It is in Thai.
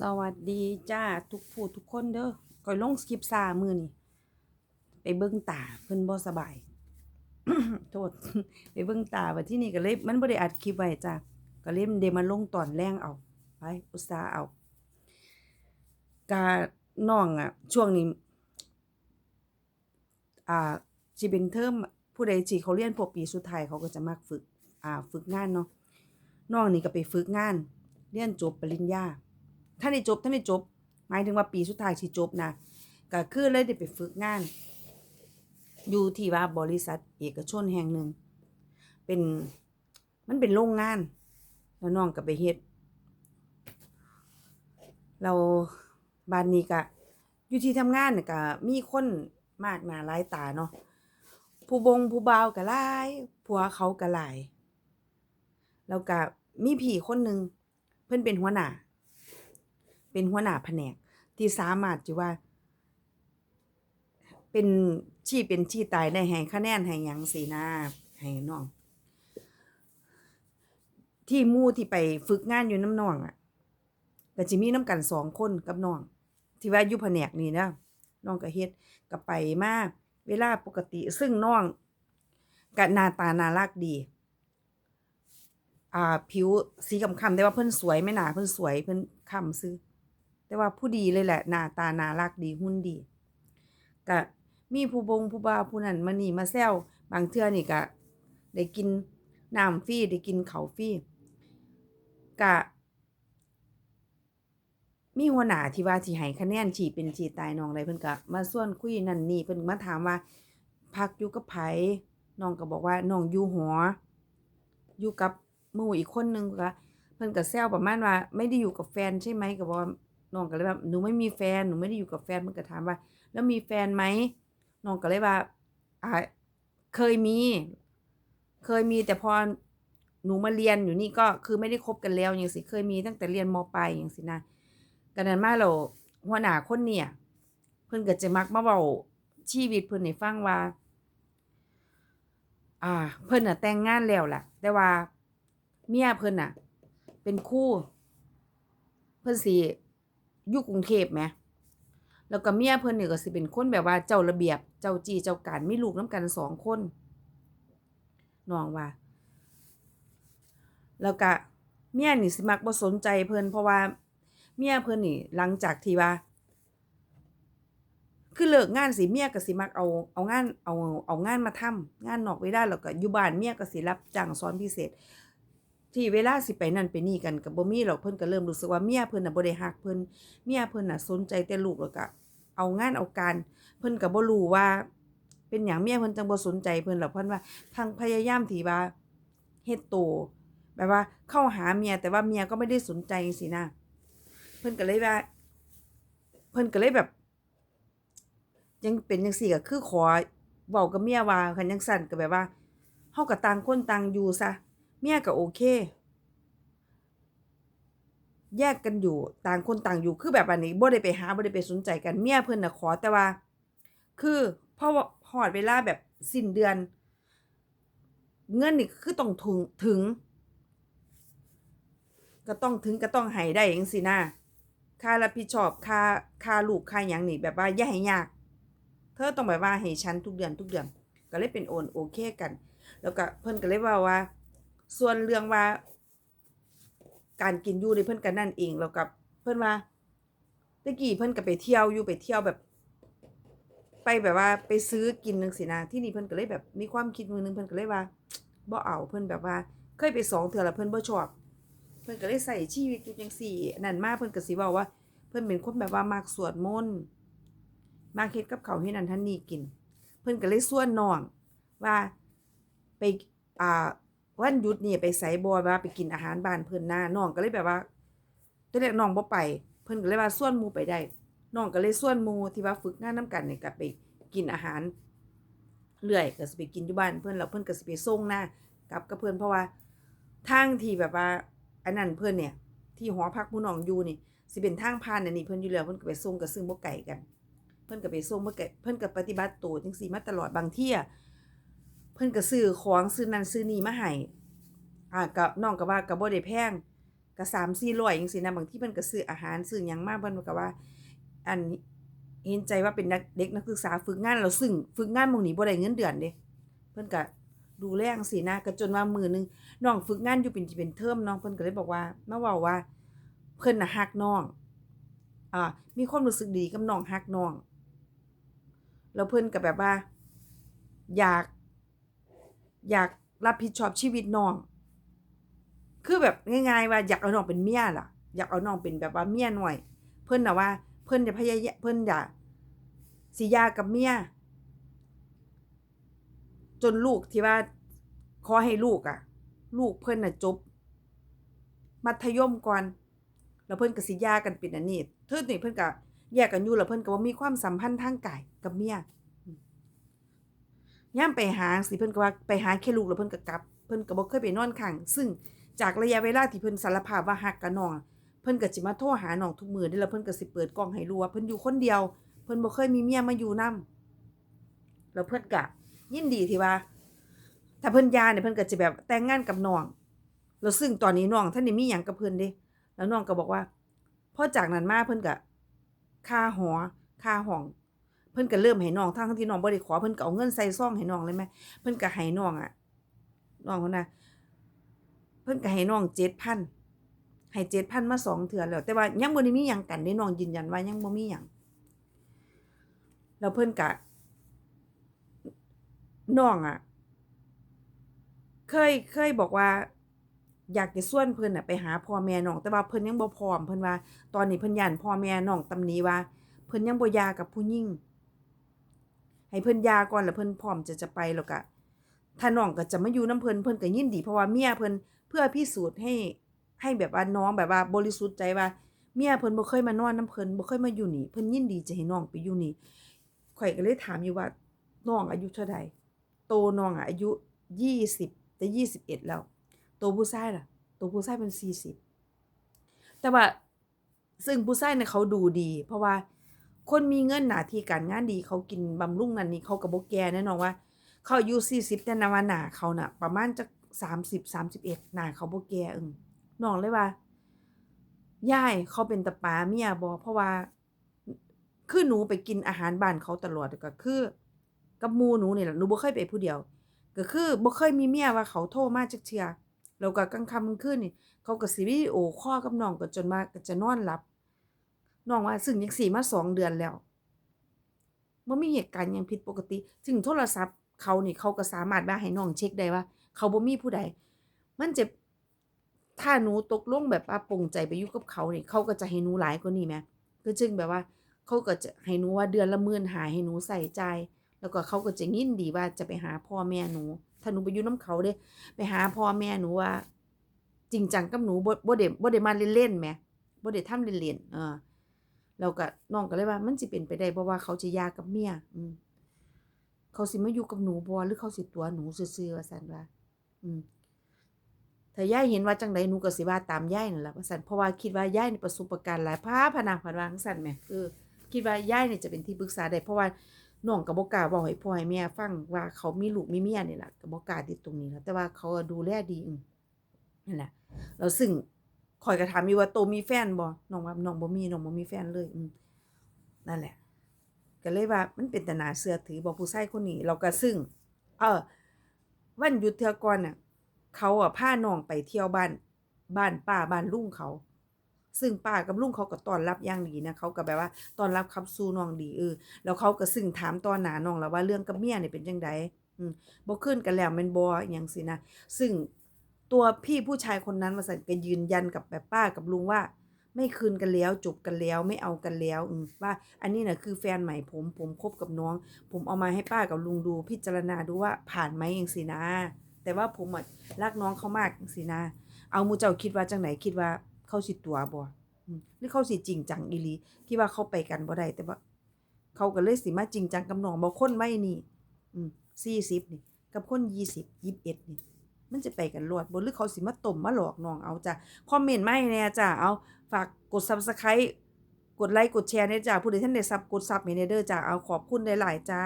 สวัสดีจ้าทุกผู้ทุกคนเด้อก่อยลงสคริปซามือนี่ไปเบิ่งตาเพิ่นบ่สบาย โทษ ไปเบิ่งตาว่าที่นี่ก็เลยมันบ่ได้อัดคลิปไว้จ้าก็เลยเดมาลงตอนแรงเอาไปอุตสาเอากาน้องอะ ช่วงนี้ อ่าสิเป็นเทอมผู้ใดที่เขาเรียนพวกปีสุดท้ายเขาก็จะมักฝึก อ่า ฝึกงานเนาะน้องนี่ก็ไปฝึกงาน เรียนจบปริญญา ถ้าได้จบถ้าได้จบ หมายถึงว่าปีสุดท้ายที่จบนะก็คือเลยได้ไปฝึกงาน อยู่ที่ว่าบริษัทเอกชนแห่งหนึ่ง เป็นมันเป็นโรงงาน แล้วน้องก็ไปเฮ็ด เราบ้านนี้ก็อยู่ที่ทำงานน่ะก็มีคนมากหนาหลายตาเนาะผู้บงผู้บ่าวก็หลายผัวเขาก็หลายแล้วก็มีพี่คนหนึ่งเพิ่อนเป็นหัวหน้า เป็นหัวหน้าแผนก ที่สามารถจะว่า เป็นชี้เป็นชี้ตายได้ให้คะแนนให้ยังสีหน้าให้น้อง ที่มู่ที่ไปฝึกงานอยู่น้ำน้องอะก็จะมีน้ำกันสองคนกับน้อง ที่ว่าอยู่แผนกนี้นะน้องก็เฮ็ดก็ไปมากเวลาปกติ ซึ่งน้องก็หนาตาน่ารักดีอ่าผิวสีคำๆแต่ว่าเพิ่นสวยไม่หนาเพิ่นสวยเพิ่นคำซื้อ แต่ว่าผู้ดีเลยแหละหน้าตาน่ารักดีหุ่นดีก็มีผู้บงผู้บ่าวผู้นั้นมานี่มาแซวบางเทื่อนี่ก็ได้กินน้ำฟรีได้กินเขาฟรีก็มีหัวหน้าที่ว่าสิให้คะแนนฉีเป็นฉีตายน้องอะไรเพิ่นก็มาส่วนคุยนั่นนี่เพิ่นมาถามว่า พักอยู่กับไผน้องก็บอกว่าน้องอยู่หออยู่กับมู่อีกคนนึงก็เพิ่นก็แซวประมาณว่า ไม่ได้อยู่กับแฟนใช่ไหมก็บอกว่า น้องก็เลยว่าหนูไม่มีแฟนหนูไม่ได้อยู่กับแฟนเพิ่นก็ถามว่า แล้วมีแฟนไหมน้องก็เลยว่าอ่าเคยมี เคยมีแต่พอหนูมาเรียนอยู่นี่ก็คือไม่ได้คบกันแล้วอย่างสิเคยมีตั้งแต่เรียนมปลายอย่างสินะกันนั้นมาแล้วหัวหน้าคนเนี่ย เพิ่นก็จะมักมาเว้าชีวิตเพิ่นให้ฟังว่า อ่า เพิ่นน่ะแต่งงานแล้วล่ะ แต่ว่าเมียเพิ่นน่ะ เป็นคู่ เพิ่นสิ อยู่กรุงเทพแหมแล้วก็เมียเพิ่นนี่ก็สิเป็นคนแบบว่าเจ้าระเบียบ เจ้าจีเจ้าการมีลูกนํกันสองคนน้องว่า แล้วก็เมียนี่สิมักบ่สนใจเพิ่นเพราะว่าเมียเพิ่นนี่หลังจากที่ว่า คือเลิกงานสิเมียก็สิมักเอาเอางานเอาเอางานมาทำงานนอกเวลาแล้วก็อยู่บ้านเมียก็สิรับจ้างสอนพิเศษ ที่เวลาสิไปนั่นไปนี่กันก็บ่มีหรอกเพิ่นก็เริ่มรู้สึกว่าเมียเพิ่นน่ะบ่ได้ฮักเพิ่นเมียเพิ่นน่ะสนใจแต่ลูกแล้วก็เอางานเอาการ เพิ่นก็บ่รู้ว่า เป็นหยังเมียเพิ่นจังบ่สนใจเพิ่นหรอกเพิ่นว่าทางพยายามที่ว่าเฮ็ดโตแบบว่าเข้าหาเมียแต่ว่าเมียก็ไม่ได้สนใจจังซี่นะเพิ่นก็เลยว่า เพิ่นก็เลยแบบ ยังเป็นจังซี่ก็คือขอเว้ากับเมียว่าคันจังซั่นก็แบบว่าเฮาก็ต่างคนต่างอยู่ซะ เมียก็โอเค แยกกันอยู่ต่างคนต่างอยู่คือแบบอันนี้บ่ได้ไปหาบ่ได้ไปสนใจกันเมียเพิ่นน่ะขอแต่ว่า คือพอฮอดเวลาแบบสิ้นเดือน เงินนี่คือต้องถึงถึง ก็ต้องถึงก็ต้องให้ได้จังซี่นะค่ารับผิดชอบค่าค่าลูกค่าหยังนี่แบบว่าอย่าให้ยาก เธอต้องแบบว่าให้ฉันทุกเดือนทุกเดือน ก็เลยเป็นโอนโอเคกัน แล้วก็เพิ่นก็เลยว่าว่า ส่วนเรื่องว่า การกินอยู่ในเพิ่อนกันนั่นเองแล้วกับเพิ่อนว่าตะกี้เพิ่อนก็ไปเที่ยวอยู่ไปเที่ยวแบบ ไปแบบว่าไปซื้อกินจังซี่นะที่นี่เพิ่อนก็เลยแบบมีความคิดมือนึงเพิ่อนก็เลยว่าบ่เอาเพิ่อนแบบว่า เคยไปสองเทื่อแล้วเพิ่อนบ่ชอบเพิ่อนก็เลยใส่ชีวิตอยู่จังซี่นั่นมากเพิ่อนก็สิเว้าว่า เพิ่อนเป็นคนแบบว่ามักสวดมนต์มักเฮ็ดกับเขาให้นั่นท่านนี่กิน เพิ่อนก็เลยชวนน้องว่าไปอ่า วันหยุดนี่ไปไสบ่ว่าไปกินอาหารบ้านเพิ่อนหน้าน้องก็เลยแบบว่าตอนแรกน้องบ่ไป เพิ่อนก็เลยว่าส่วนมูไปได้น้องก็เลยส่วนมูที่ว่าฝึกงานนํกันนี่ยก็ไปกินอาหารเรื่อยก็สิไปกินอยู่บ้านเพิ่อนแล้วเพิ่อนก็สิไปส่งหน้ากับกับเพิ่อนเพราะว่าทางที่แบบว่าอันนั้นเพิ่อนเนี่ย ที่หอพักหมู่น้องอยู่นี่สิเป็นทางผ่านอันนี้เพิ่อนอยู่แล้วเพิ่อนก็ไปส่งก็ซึ่งบ่ไกลกัน เพิ่อนก็ไปส่งบ่ไกลเพิ่อนก็ปฏิบัติตัวจังซี่มาตลอดบางเที่ย พิ่นก็ซื้อของซื้อนั่นซื้อนี่มาให้อ่าก็น้องก็ว่าก็บ่ได้แพงก็3-400จังซี่นะบางที่เพิ่นก็ซื้ออาหารซื้อหยังมาเพิ่นก็ว่า อันเห็นใจว่าเป็นนักเด็กนักศึกษาฝึกงานแล้วซึ่งฝึกงานหม้องนี้บ่ได้เงินเดือนเด้เพิ่นก็ดูแลจังซี่นะก็จนว่ามื้อหนึงน้องฝึกงานอยู่เป็นเป็นเทอมน้องเพิ่นก็เลยบอกว่ามาเว้าว่า เพิ่นน่ะฮักน้องอ่ามีความรู้สึกดีกับน้องฮักน้องแล้วเพิ่นก็แบบว่า อยาก อยากรับผิดชอบชีวิตน้อง คือแบบง่ายๆว่าอยากเอาน้องเป็นเมียล่ะ อยากเอาน้องเป็นแบบว่าเมียหน้อย เพิ่นน่ะว่า เพิ่นจะพยายามเพิ่นอยากสิย่ากับเมียจนลูกที่ว่าขอให้ลูกอะลูกเพิ่นน่ะจบ มัธยมก่อนแล้วเพิ่นก็สิย่ากันเป็นอันนี้เทิดนี่เพิ่นก็แยกกันอยู่แล้วเพิ่นก็บ่มีความสัมพันธ์ทางกายกับเมีย ยามไปหาสิเพิ่นก็ว่าไปหาแค่ลูกแล้วเพิ่นก็กลับ เพิ่นก็บ่เคยไปนอนข้างซึ่งจากระยะเวลาที่เพิ่นสารภาพว่าฮักกับน้องเพิ่นก็สิมาโทรหาน้องทุกมื้อเด้แล้วเพิ่นก็สิเปิดกล้องให้รู้ว่าเพิ่นอยู่คนเดียว เพิ่นบ่เคยมีเมียมาอยู่นํแล้วเพิ่นก็ยินดีที่ว่า ถ้าเพิ่นยาเนี่ยเพิ่นก็จะแบบแต่งงานกับน้องแล้วซึ่งตอนนี้น้องท่านได้มีหยังกับเพิ่นเด้แล้วน้องก็บอกว่าพอจากนั้นมาเพิ่นก็ค่าหอค่าห้อง พิ่นก็เริ่มให้น้องทั้งที่น้องบ่ได้ขอเพิ่นก็เอาเงินใส่ซองให้น้องเลยแหมเพิ่นก็ให้น้องอะน้องคนน่ะเพิ่นก็ให้น้อง7,000ให้7,000มาสองเทื่อแล้ว แต่ว่ายังบ่ได้มีหยังกันเด้น้องยืนยันว่ายังบ่มีหยังแล้วเพิ่นก็น้องอะเคยเคยบอกว่า อยากจะส่วนเพิ่นน่ะไปหาพ่อแม่น้อง แต่ว่าเพิ่นยังบ่พร้อมเพิ่นว่า ตอนนี้เพิ่นย้านพ่อแม่น้องตำหนิว่า เพิ่นยังบ่ยากับผู้หญิง ให้เพิ่นยาก่อนแล้วเพิ่นพร้อมจะจะไปแล้วก็ถ้าน้องก็จะมาอยู่นํเพิ่นเพิ่นก็ยินดีเพราะว่าเมียเพิ่นเพื่อพิสูจน์ให้ให้แบบว่าน้องแบบว่าบริสุทธิ์ใจว่าเมียเพิ่นบ่เคยมานอนนํเพิ่นบ่เคยมาอยู่นี่เพิ่นยินดีจะให้น้องไปอยู่นี่ข่อยก็เลยถามอยู่ว่าน้องอายุเท่าใดโตน้องอะอายุ20แต่21แล้ว โตผู้ชายล่ะ โตผู้ชายเป็น40แต่ว่าซึ่งผู้ชายเนี่ยเขาดูดี เพราะว่า คนมีเงินหนาที่การงานดีเขากินบำรุงนั่นนี่เขาก็บ่แกแน่นอนว่า เขาอายุ40แต่นะว่าหนาเขาน่ะ ประมาณจัก30 31หนาเขาบ่แก่อึ้งน้องเลยว่ายายเขาเป็นตาปาเมียบ่เพราะว่า คือหนูไปกินอาหารบ้านเขาตลอดก็คือ กับมูหนูนี่ล่ะหนูบ่เคยไปผู้เดียว ก็คือบ่เคยมีเมียว่าเขาโทรมาจักเทื่อแล้วก็กลางค่ำกลางคืนนี่เขาก็สิวิดีโอคอกับน้องก็จนว่าก็จะนอนหลับ น้องว่าซึ่งจังซี่มาสองเดือนแล้วบ่มีเหตุการณ์ยังผิดปกติ ซึ่งโทรศัพท์เขานี่เขาก็สามารถว่าให้น้องเช็กได้ว่า เขาบ่มีผู้ใด มันจะถ้าหนูตกลงแบบว่าปงใจไปอยู่กับเขานี่เขาก็จะให้หนูหลายกว่านี้แหมก็จึงแบบว่า เขาก็จะให้หนูว่าเดือนละหมื่นหาให้หนูใส่ใจ แล้วก็เขาก็จะยินดีว่าจะไปหาพ่อแม่หนู ถ้าหนูไปอยู่นํเขาเด้ไปหาพ่อแม่หนูว่า จริงจังกับหนูบ่บ่ได้บ่ได้มาเล่นๆแหมบ่ได้ทำเล่นๆเออ แล้วก็น้องก็เลยว่า มันสิเป็นไปได้บ่ว่าเขาจะยากับเมียอืมเขาสิมาอยู่กับหนูบ่หรือเขาสิตัวหนูซื่อๆว่าซั่นว่า อืมถ้ายายเห็นว่าจังใดหนูก็สิว่าตามยายนั่นล่ะว่าซั่นเพราะว่าคิดว่ายายนี่ประสบการณ์หลายพาพนาพันวางซั่นแหมเออคิดว่ายายนี่จะเป็นที่ปรึกษาได้เพราะว่าน้องก็บ่กล้าเว้าให้พ่อให้แม่ฟังว่าเขามีลูกมีเมียนี่ล่ะก็บ่กล้าติดตรงนี้แล่ะแต่ว่าเขาดูแลดีนั่นแหละแล้วซึ่ง ข้อยก็ถามอยู่ว่าโตมีแฟนบ่น้องว่าน้องบ่มีน้องบ่มีแฟนเลยอืมนั่นแหละ ก็เลยว่ามันเป็นตน่าเชื่อถือบ่ผู้ชายคนนี้แล้วก็ซึ่ง เออ วันหยุดเทือก่อนน่ะ เขาอะพาน้องไปเที่ยวบ้าน บ้านป้าบ้านลุงเขา ซึ่งป้ากับลุงเขาก็ต้อนรับอย่างดีนะเขาก็แบบว่าต้อนรับขับสู่น้องดีเออแล้วเขาก็ซึ่งถามต่อหนาน้องแล้วว่าเรื่องกับเมียเนี่ยเป็นจังไดอืมบ่คืนกันแล้วแม่นบ่อิหยังสินะซึ่ง ตัวพี่ผู้ชายคนนั้นว่าซั่นก็ยืนยันกับแบบป้ากับลุงว่า ไม่คืนกันแล้วจบกันแล้วไม่เอากันแล้วว่า อันนี้น่ะคือแฟนใหม่ผม ผมคบกับน้อง ผมเอามาให้ป้ากับลุงดู พิจารณาดูว่าผ่านไหมจังซี่นะ แต่ว่าผมอะรักน้องเขามากจังซี่นะ เอามูเจ้าคิดว่าจังไหนคิดว่าเขาสิตัวบ่หรือเขาสิจริงจังอีลีคิดว่าเขาไปกันบ่ได้แต่ว่า เขาก็เลยสิมาจริงจังกับน้องบ่คนวัยนี้อืม40นี่ กับคน20 21นี่ มันจะไปกันรวดบนหรือเขาสิมาต้มมาหลอกน้องเอาจ้ะคอมเมนต์มาให้แน่จ้ะเอาฝากกด Subscribe กดไลค์กดแชร์เนี่ยจ้ะผู้ใดท่านได้ซับกดซับเห้แหน่เดิร์จ้ะเอาขอบคุณหลายๆจ้า